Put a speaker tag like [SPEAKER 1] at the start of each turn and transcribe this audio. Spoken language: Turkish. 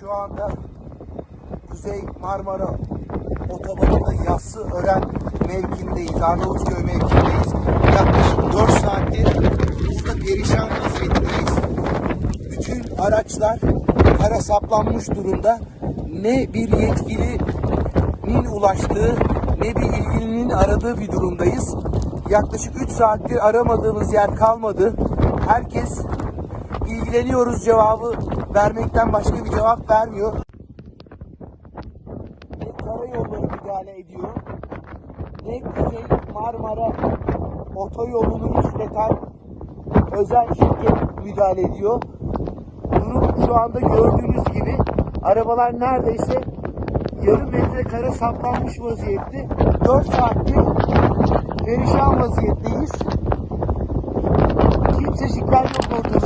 [SPEAKER 1] Şu anda Kuzey Marmara Otobanı'nda Yassı Ören mevkindeyiz. Arnavutköy mevkindeyiz. Yaklaşık 4 saattir burada perişan vaziyetteyiz. Bütün araçlar kara saplanmış durumda. Ne bir yetkilinin ulaştığı ne bir ilgilinin aradığı bir durumdayız. Yaklaşık 3 saattir aramadığımız yer kalmadı. Herkes ilgileniyoruz cevabı vermekten başka bir cevap vermiyor. Ne karayolları müdahale ediyor ne Kuzey Marmara otoyolunu işleten özel şirket müdahale ediyor. Durum şu anda gördüğünüz gibi arabalar neredeyse yarım metre kare saplanmış vaziyette. 4 saattir perişan vaziyetteyiz. Kimsecikler yok görün.